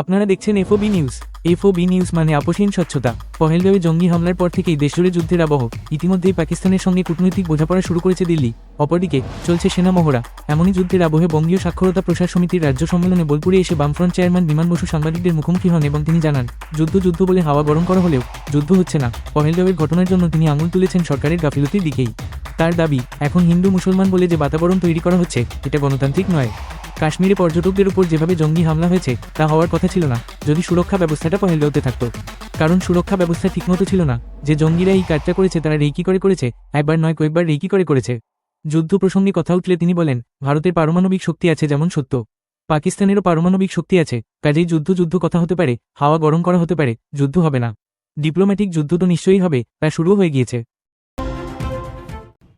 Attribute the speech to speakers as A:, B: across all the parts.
A: আপনারা দেখছেন FOB news FOB news মানে আপোষহীন স্বচ্ছতা। পহেলগাঁওয়ে জঙ্গি হামলার পর থেকেই দেশজুড়ে যুদ্ধের আবহ। ইতিমধ্যেই পাকিস্তানের সঙ্গে কূটনৈতিক বোঝাপড়া শুরু করেছে দিল্লি। অপরদিকে, চলছে সেনা মহড়া। এমনই যুদ্ধের আবহে বঙ্গীয় সাক্ষরতা প্রসার সমিতির রাজ্য সম্মেলনে বোলপুরে এসে বামফ্রন্ট চেয়ারম্যান বিমান বসু সাংবাদিকদের মুখোমুখি হন এবং তিনি জানান, যুদ্ধ যুদ্ধ বলে হাওয়া গরম করা হলেও যুদ্ধ হচ্ছে না। পহেলগাঁওয়ের ঘটনার জন্য তিনি আঙুল তুলেছেন সরকারের গাফিলতির দিকেই। তার দাবি, এখন হিন্দু মুসলমান বলে যে বাতাবরণ তৈরি করা হচ্ছে, এটা গণতান্ত্রিক নয়। কাশ্মীরে পর্যটকদের উপর যেভাবে জঙ্গি হামলা হয়েছে, তা হওয়ার কথা ছিল না। যদি সুরক্ষা ব্যবস্থাটা পহেলগাঁওতে থাকতো। কারণ সুরক্ষা ব্যবস্থা ঠিকমতো ছিল না। যে জঙ্গিরা এই কাজটা করেছে, তারা রেকি করে করেছে? একবার নয়, কয়েকবার রেকি করে করেছে? যুদ্ধ প্রসঙ্গে কথা উঠলে তিনি বলেন, ভারতের পারমাণবিক শক্তি আছে যেমন সত্য। পাকিস্তানেরও পারমাণবিক শক্তি আছে। কাজেই যুদ্ধ যুদ্ধ কথা হতে পারে, হাওয়া গরম করা হতে পারে, যুদ্ধ হবে না। ডিপ্লোম্যাটিক যুদ্ধ তো নিশ্চয়ই হবে, তা শুরু হয়ে গিয়েছে।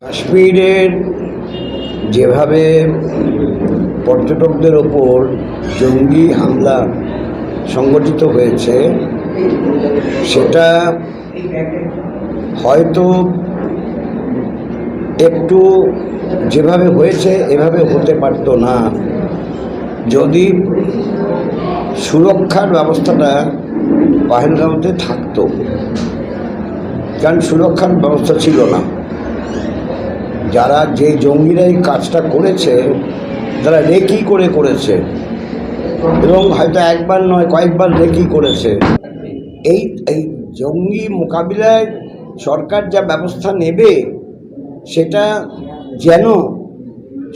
B: কাশ্মীরের যেভাবে পর্যটকদের ওপর জঙ্গি হামলা সংগঠিত হয়েছে, সেটা হয়তো একটু যেভাবে হয়েছে, এভাবে হতে পারতো না। যদি সুরক্ষার ব্যবস্থাটা পাহেলগাঁওতে থাকতো, কারণ সুরক্ষার ব্যবস্থা ছিল না। যারা যে জঙ্গিরা এই কাজটা করেছে তারা রেকি করে করেছে, এবং হয়তো একবার নয়, কয়েকবার রেকি করেছে, এই এই জঙ্গি মোকাবিলায় সরকার যা ব্যবস্থা নেবে, সেটা যেন,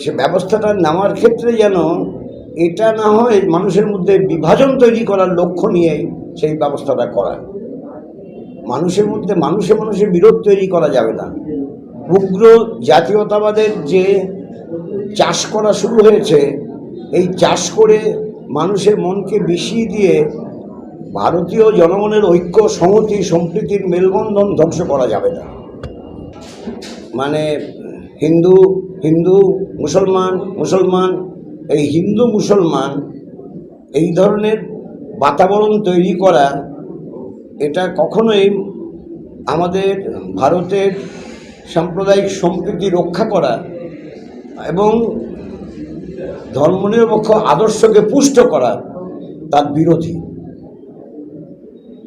B: সে ব্যবস্থাটা নেওয়ার ক্ষেত্রে যেন এটা না হয় মানুষের মধ্যে বিভাজন তৈরি করার লক্ষ্য নিয়ে সেই ব্যবস্থাটা করা। মানুষের মধ্যে মানুষে মানুষে বিরোধ তৈরি করা যাবে না। উগ্র জাতীয়তাবাদের যে চাষ করা শুরু হয়েছে, এই চাষ করে মানুষের মনকে বিষিয়ে দিয়ে ভারতীয় জনগণের ঐক্য, সংহতি, সম্প্রীতির মেলবন্ধন ধ্বংস করা যাবে না। মানে হিন্দু হিন্দু, মুসলমান মুসলমান, এই হিন্দু, মুসলমান, এই ধরনের বাতাবরণ তৈরি করা, এটা কখনোই আমাদের ভারতের সাম্প্রদায়িক সম্প্রীতি রক্ষা করা এবং ধর্মনিরপেক্ষ আদর্শকে পুষ্ট করা তার বিরোধী।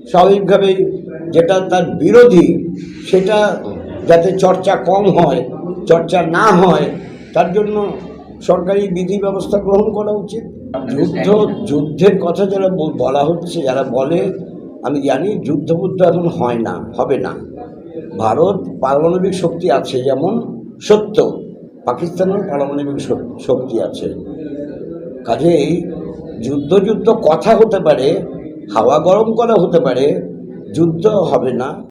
B: স্বাভাবিকভাবেই যেটা তার বিরোধী, সেটা যাতে চর্চা কম হয়, চর্চা না হয়, তার জন্য সরকারি বিধি ব্যবস্থা গ্রহণ করা উচিত। যুদ্ধ, যুদ্ধের কথা যারা বল- হচ্ছে, যারা বলে, আমি জানি যুদ্ধ বুদ্ধ এখন হয় না, হবে না। ভারত পারমাণবিক শক্তি আছে যেমন সত্য পাকিস্তানের পারমাণবিক শক- শক্তি আছে। কাজেই যুদ্ধ যুদ্ধ কথা হতে পারে, হাওয়া গরম করা হতে পারে, যুদ্ধ হবে না।